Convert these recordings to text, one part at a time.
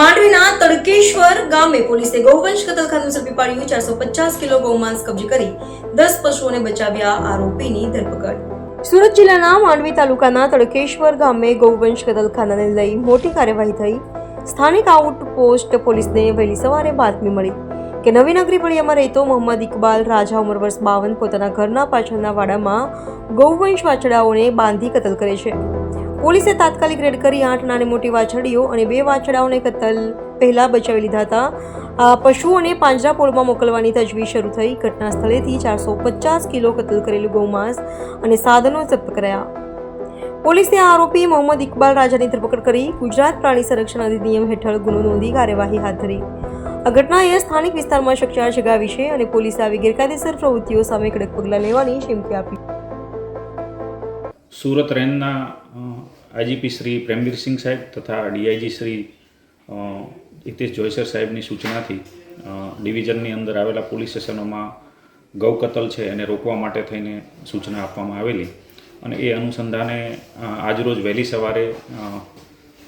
માંડવીના તડકેશ્વર ગામે પોલીસે ગૌવંશ કતલખાનું ઝડપી પાડ્યું. ચારસો પચાસ કિલો ગૌમાંસ કબજે કરી દસ પશુઓને બચાવ્યા આરોપીની ધરપકડ. સુરત જિલ્લાના માંડવી તાલુકાના તડકેશ્વર ગામે ગૌવંશ કતલખાનાને લઈ મોટી કાર્યવાહી થઈ. સ્થાનિક આઉટપોસ્ટ પોલીસને વહેલી સવારે બાતમી મળી કે નવી નગરી રહેતો મોહમ્મદ ઇકબાલ રાજા ઉંમર વર્ષ બાવન પોતાના ઘરના પાછળના વાડામાં ગૌવંશ વાછડાઓને બાંધી કતલ કરે છે. પોલીસે તાત્કાલિક રેડ કરી આઠ નાની મોટી વાછડીઓ અને બે વાછડાઓને કતલ પહેલા બચાવી લીધા હતા. આ પશુઓને પાંજરાપોળમાં મોકલવાની તજવીજ શરૂ થઈ. ઘટના સ્થળેથી ચારસો પચાસ કિલો કતલ કરેલું ગૌમાંસ અને સાધનો જપ્ત કરાયા. પોલીસે આરોપી મોહમ્મદ ઇકબાલ રાજાની ધરપકડ કરી ગુજરાત પ્રાણી સંરક્ષણ અધિનિયમ હેઠળ ગુનો નોંધી કાર્યવાહી હાથ ધરી. આ ઘટનાએ સ્થાનિક વિસ્તારમાં ચકચાર જગાવી છે અને પોલીસે આવી ગેરકાયદેસર પ્રવૃત્તિઓ સામે કડક પગલાં લેવાની ચીમકી આપી. સુરત રેન્જના આઈજીપી શ્રી પ્રેમવીરસિંહ સાહેબ તથા ડીઆઈજી શ્રી હિતેશ જોયસર સાહેબની સૂચનાથી ડિવિઝનની અંદર આવેલા પોલીસ સ્ટેશનોમાં ગૌ કતલ છે એને રોકવા માટે થઈને સૂચના આપવામાં આવેલી. અને એ અનુસંધાને આજરોજ વહેલી સવારે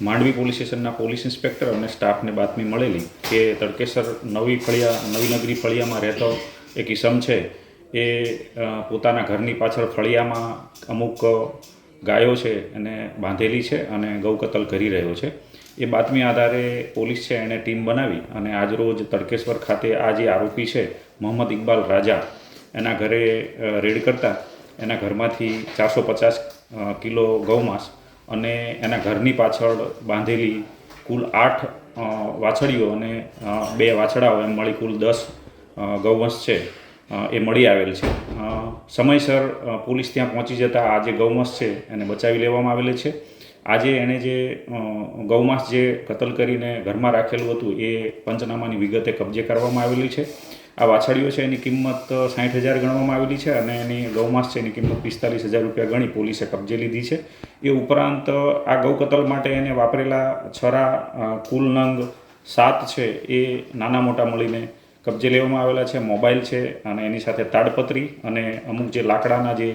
માંડવી પોલીસ સ્ટેશનના પોલીસ ઇન્સ્પેક્ટર અને સ્ટાફને બાતમી મળેલી કે તડકેસર નવી ફળિયા, નવી નગરી ફળિયામાં રહેતો એક ઈસમ છે એ પોતાના ઘરની પાછળ ફળિયામાં અમુક ગાયો છે એને બાંધેલી છે અને ગૌ કતલ કરી રહ્યો છે. એ બાતમી આધારે પોલીસ છે એણે ટીમ બનાવી અને આજરોજ તડકેશ્વર ખાતે આ જે આરોપી છે, મોહમ્મદ ઇકબાલ રાજા, એના ઘરે રેડ કરતા એના ઘરમાંથી ચારસો પચાસ કિલો ગૌમાંસ અને એના ઘરની પાછળ બાંધેલી કુલ આઠ વાછડીઓ અને બે વાછડાઓ એમ મળી કુલ દસ ગૌવંશ છે. એ મળી આવેલ છે. સમયસર પોલીસ ત્યાં પહોંચી જતાં આ જે ગૌમાંસ છે એને બચાવી લેવામાં આવેલી છે. આજે એણે જે ગૌમાંસ જે કતલ કરીને ઘરમાં રાખેલું હતું એ પંચનામાની વિગતે કબજે કરવામાં આવેલી છે. આ વાછડીઓ છે એની કિંમત સાઠ હજાર ગણવામાં આવેલી છે અને એની ગૌમાંસ છે એની કિંમત પિસ્તાલીસ હજાર રૂપિયા ગણી પોલીસે કબજે લીધી છે. એ ઉપરાંત, આ ગૌ કતલ માટે એને વાપરેલા છરા કુલ નંગ સાત છે એ નાના મોટા મળીને કબજે લેવામાં આવેલા છે, મોબાઈલ છે અને એની સાથે તાડપત્રી અને અમુક જે લાકડાના જે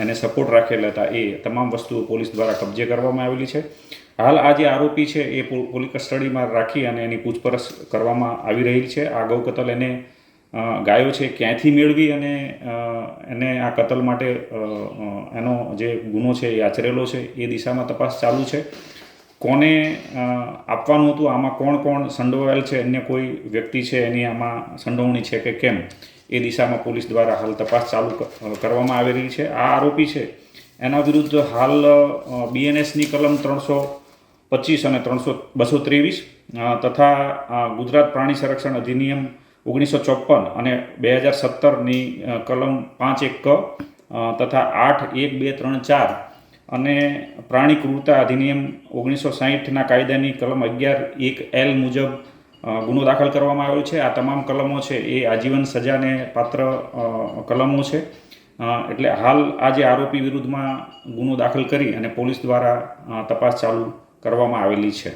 એને સપોર્ટ રાખેલા હતા, એ તમામ વસ્તુઓ પોલીસ દ્વારા કબજે કરવામાં આવેલી છે. હાલ આ જે આરોપી છે, એ પોલીસ કસ્ટડીમાં રાખી અને એની પૂછપરછ કરવામાં આવી રહી છે. આ ગૌ કતલ એને ગાયો છે ક્યાંથી મેળવી અને એને આ કતલ માટે એનો જે ગુનો છે, એ આચરેલો છે, એ દિશામાં તપાસ ચાલુ છે. કોને આપવાનું હતું? આમાં કોણ કોણ સંડોવાયેલ છે? અન્ય કોઈ વ્યક્તિ છે? એની આમાં સંડોવણી છે કે કેમ? એ દિશામાં પોલીસ દ્વારા હાલ તપાસ ચાલુ કરવામાં આવી રહી છે. આ આરોપી છે. એના વિરુદ્ધ હાલ બીએનએસની કલમ ત્રણસો પચીસ અને ત્રણસો બસો ત્રેવીસ તથા ગુજરાત પ્રાણી સંરક્ષણ અધિનિયમ ઓગણીસો ચોપન અને બે હજાર સત્તરની કલમ પાંચ એક ક તથા આઠ એક બે ત્રણ ચાર અને પ્રાણી ક્રૂરતા અધિનિયમ ઓગણીસો સાહીઠના કાયદાની કલમ અગિયાર એક એલ મુજબ ગુનો દાખલ કરવામાં આવ્યો છે. આ તમામ કલમો છે એ આજીવન સજાને પાત્ર કલમો છે. એટલે હાલ આ જે આરોપી વિરુદ્ધમાં ગુનો દાખલ કરી અને પોલીસ દ્વારા તપાસ ચાલુ કરવામાં આવેલી છે.